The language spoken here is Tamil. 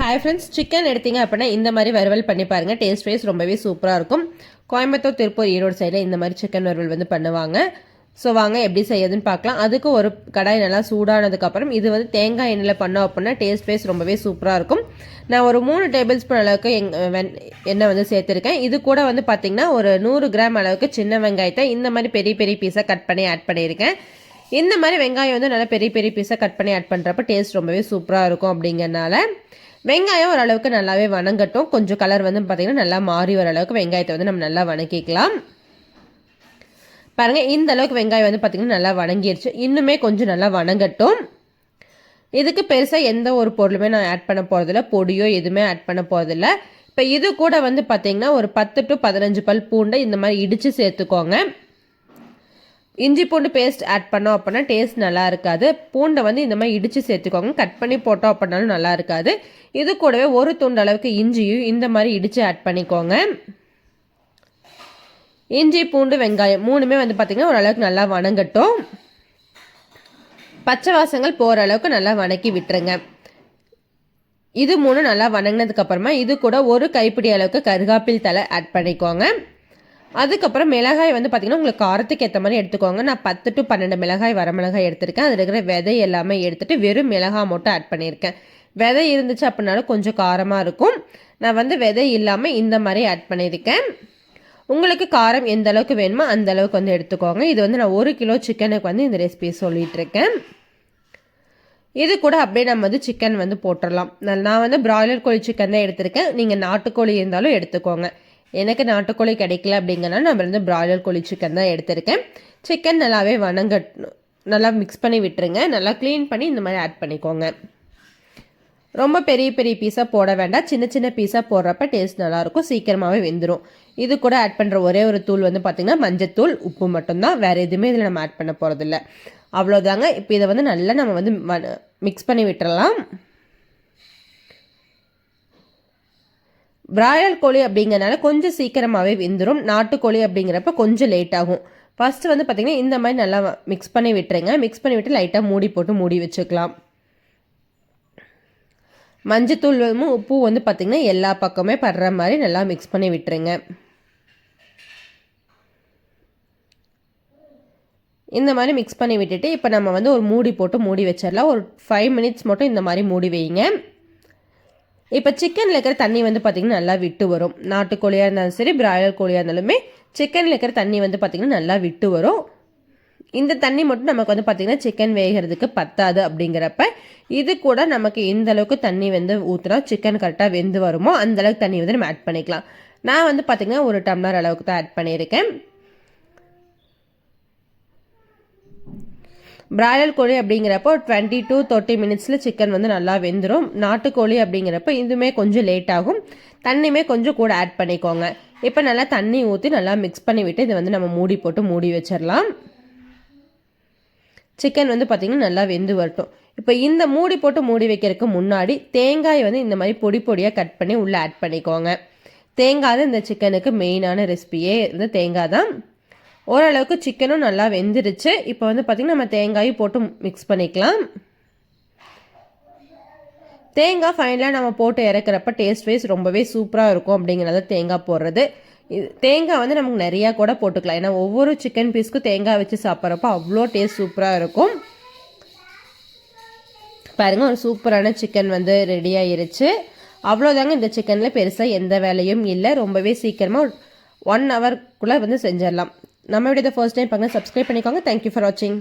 ஹாய் ஃப்ரெண்ட்ஸ் சிக்கன் எடுத்தீங்க அப்படின்னா இந்த மாதிரி வறுவல் பண்ணி பாருங்கள் டேஸ்ட் வைஸ் ரொம்பவே சூப்பராக இருக்கும். கோயம்புத்தூர் திருப்பூர் ஈரோடு சைடில் இந்த மாதிரி சிக்கன் வறுவல் வந்து பண்ணுவாங்க. ஸோ வாங்க எப்படி செய்யுதுன்னு பார்க்கலாம். அதுக்கு ஒரு கடாய் நல்லா சூடானதுக்கப்புறம் இது வந்து தேங்காய் எண்ணெயில் பண்ணோம் அப்படின்னா டேஸ்ட் வைஸ் ரொம்பவே சூப்பராக இருக்கும். நான் ஒரு மூணு டேபிள் ஸ்பூன் அளவுக்கு எங் எண்ணெய் வந்து சேர்த்துருக்கேன். இது கூட வந்து பார்த்திங்கன்னா ஒரு நூறு கிராம் அளவுக்கு சின்ன வெங்காயத்தை இந்த மாதிரி பெரிய பெரிய பீஸாக கட் பண்ணி ஆட் பண்ணியிருக்கேன். இந்த மாதிரி வெங்காயம் வந்து நல்லா பெரிய பெரிய பீஸாக கட் பண்ணி ஆட் பண்ணுறப்ப டேஸ்ட் ரொம்பவே சூப்பராக இருக்கும் அப்படிங்கிறனால வெங்காயம் ஓரளவுக்கு நல்லாவே வணங்கட்டும். கொஞ்சம் கலர் வந்து பார்த்திங்கன்னா நல்லா மாறி வர அளவுக்கு வெங்காயத்தை வந்து நம்ம நல்லா வணக்கிக்கலாம். பாருங்கள் இந்த அளவுக்கு வெங்காயம் வந்து பார்த்திங்கன்னா நல்லா வணங்கிடுச்சு இன்னுமே கொஞ்சம் நல்லா வணங்கட்டும். இதுக்கு பெருசாக எந்த ஒரு பொருளுமே நான் ஆட் பண்ண போகிறதில்ல பொடியோ எதுவுமே ஆட் பண்ண போகிறதில்ல இப்போ இது கூட வந்து பார்த்திங்கன்னா ஒரு பத்து டு பதினஞ்சு பல் பூண்டை இந்த மாதிரி இடித்து சேர்த்துக்கோங்க. இஞ்சி பூண்டு பேஸ்ட் ஆட் பண்ணோம் அப்படின்னா டேஸ்ட் நல்லா இருக்காது. பூண்டை வந்து இந்த மாதிரி இடித்து சேர்த்துக்கோங்க. கட் பண்ணி போட்டோம் அப்படின்னாலும் நல்லா இருக்காது. இது கூடவே ஒரு துண்டு அளவுக்கு இஞ்சியும் இந்த மாதிரி இடித்து ஆட் பண்ணிக்கோங்க. இஞ்சி பூண்டு வெங்காயம் மூணுமே வந்து பார்த்திங்கன்னா ஓரளவுக்கு நல்லா வணங்கட்டும். பச்சை வாசங்கள் போகிற அளவுக்கு நல்லா வணக்கி விட்டுருங்க. இது மூணு நல்லா வணங்கினதுக்கப்புறமா இது கூட ஒரு கைப்பிடி அளவுக்கு கருகாப்பில் தலை ஆட் பண்ணிக்கோங்க. அதுக்கப்புறம் மிளகாய் வந்து பார்த்திங்கன்னா உங்களுக்கு காரத்துக்கு ஏற்ற மாதிரி எடுத்துக்கோங்க. நான் பத்து டு பன்னெண்டு மிளகாய் வர மிளகாய் எடுத்திருக்கேன். அதில் இருக்கிற விதை எல்லாமே எடுத்துகிட்டு வெறும் மிளகாய் மட்டும் ஆட் பண்ணியிருக்கேன். விதை இருந்துச்சு அப்படின்னாலும் கொஞ்சம் காரமாக இருக்கும். நான் வந்து விதை இல்லாமல் இந்த மாதிரி ஆட் பண்ணியிருக்கேன். உங்களுக்கு காரம் எந்த அளவுக்கு வேணுமோ அந்த அளவுக்கு வந்து எடுத்துக்கோங்க. இது வந்து நான் ஒரு கிலோ சிக்கனுக்கு வந்து இந்த ரெசிபி சொல்லிகிட்ருக்கேன் இது கூட அப்படியே நம்ம வந்து சிக்கன் வந்து போட்டுடலாம் நான் வந்து பிராய்லர் கோழி சிக்கன் தான் எடுத்திருக்கேன். நீங்கள் நாட்டுக்கோழி இருந்தாலும் எடுத்துக்கோங்க. எனக்கு நாட்டுக்கோழி கிடைக்கல அப்படிங்கன்னா நான் வந்து பிராய்லர் கோழி சிக்கன் தான் எடுத்திருக்கேன். சிக்கன் நல்லாவே வணங்கட்டணும் நல்லா மிக்ஸ் பண்ணி விட்டுருங்க. நல்லா க்ளீன் பண்ணி இந்த மாதிரி ஆட் பண்ணிக்கோங்க. ரொம்ப பெரிய பெரிய பீஸாக போட வேண்டாம். சின்ன சின்ன பீஸாக போடுறப்ப டேஸ்ட் நல்லாயிருக்கும். சீக்கிரமாகவே வெந்துடும் இது கூட ஆட் பண்ணுற ஒரே ஒரு தூள் வந்து பார்த்திங்கன்னா மஞ்சத்தூள் உப்பு மட்டும்தான். வேறு எதுவுமே இதில் நம்ம ஆட் பண்ண போகிறதில்ல அவ்வளோதாங்க இப்போ இதை வந்து நல்லா நம்ம வந்து மிக்ஸ் பண்ணி விட்டுறலாம். பிராயல் கோழி அப்படிங்கிறனால கொஞ்சம் சீக்கிரமாகவே வெந்துடும் நாட்டுக்கோழி அப்படிங்கிறப்ப கொஞ்சம் லேட் ஆகும். ஃபஸ்ட்டு வந்து பார்த்திங்கன்னா இந்த மாதிரி நல்லா மிக்ஸ் பண்ணி விட்டுருங்க. மிக்ஸ் பண்ணி விட்டு லைட்டாக மூடி போட்டு மூடி வச்சுக்கலாம். மஞ்சத்தூளும் உப்பு வந்து பார்த்திங்கன்னா எல்லா பக்கமே படுற மாதிரி நல்லா மிக்ஸ் பண்ணி விட்டுருங்க. இந்த மாதிரி மிக்ஸ் பண்ணி விட்டுட்டு இப்போ நம்ம வந்து ஒரு மூடி போட்டு மூடி வச்சிடலாம் ஒரு ஃபைவ் மினிட்ஸ் மட்டும் இந்த மாதிரி மூடி வைங்க. இப்போ சிக்கனில் இருக்கிற தண்ணி வந்து பார்த்திங்கன்னா நல்லா விட்டு வரும். நாட்டுக்கோழியாக இருந்தாலும் சரி பிராய்லர் கோழியாக இருந்தாலுமே சிக்கனில் இருக்கிற தண்ணி வந்து பார்த்திங்கன்னா நல்லா விட்டு வரும். இந்த தண்ணி மட்டும் நமக்கு வந்து பார்த்திங்கன்னா சிக்கன் வேகிறதுக்கு பத்தாது அப்படிங்கிறப்ப இது கூட நமக்கு எந்த அளவுக்கு தண்ணி வந்து ஊற்றுனா சிக்கன் கரெக்டாக வெந்து வருமோ அந்தளவுக்கு தண்ணி வந்து நம்ம ஆட் பண்ணிக்கலாம். நான் வந்து பார்த்திங்கன்னா ஒரு டம்ளர் அளவுக்கு தான் ஆட் பண்ணியிருக்கேன். பிராய்லர் கோழி அப்படிங்கிறப்போ டுவெண்ட்டி டூ தேர்ட்டி மினிட்ஸில் சிக்கன் வந்து நல்லா வெந்துடும் நாட்டுக்கோழி அப்படிங்கிறப்ப இதுவுமே கொஞ்சம் லேட் ஆகும். தண்ணியுமே கொஞ்சம் கூட ஆட் பண்ணிக்கோங்க. இப்போ நல்லா தண்ணி ஊற்றி நல்லா மிக்ஸ் பண்ணி விட்டு இதை வந்து நம்ம மூடி போட்டு மூடி வச்சிடலாம் சிக்கன் வந்து பார்த்திங்கன்னா நல்லா வெந்து வரட்டும். இப்போ இந்த மூடி போட்டு மூடி வைக்கிறதுக்கு முன்னாடி தேங்காய் வந்து இந்த மாதிரி பொடி பொடியாக கட் பண்ணி உள்ளே ஆட் பண்ணிக்கோங்க. தேங்காய் தான் இந்த சிக்கனுக்கு மெயினான ரெசிபியே வந்து தேங்காய் தான். ஓரளவுக்கு சிக்கனும் நல்லா வெந்துருச்சு. இப்போ வந்து பார்த்திங்கன்னா நம்ம தேங்காயும் போட்டு மிக்ஸ் பண்ணிக்கலாம். தேங்காய் ஃபைனலாக நம்ம போட்டு இறக்குறப்ப டேஸ்ட் வைஸ் ரொம்பவே சூப்பராக இருக்கும் அப்படிங்கிறத தேங்காய் போடுறது. இது தேங்காய் வந்து நமக்கு நிறையா கூட போட்டுக்கலாம். ஏன்னா ஒவ்வொரு சிக்கன் பீஸ்க்கும் தேங்காய் வச்சு சாப்பிட்றப்ப அவ்வளோ டேஸ்ட் சூப்பராக இருக்கும். பாருங்கள் ஒரு சூப்பரான சிக்கன் வந்து ரெடி ஆயிருச்சு. அவ்வளோதாங்க இந்த சிக்கனில் பெருசாக எந்த வேலையும் இல்லை. ரொம்பவே சீக்கிரமாக ஒன் ஹவர்க்குள்ளே வந்து செஞ்சிடலாம். நம்ம வீடியோ ஃபர்ஸ்ட் டைம் பார்க்க சப்ஸ்கிரைப் பண்ணிக்கோங்க. தேங்க்யூ ஃபார் வாட்சிங்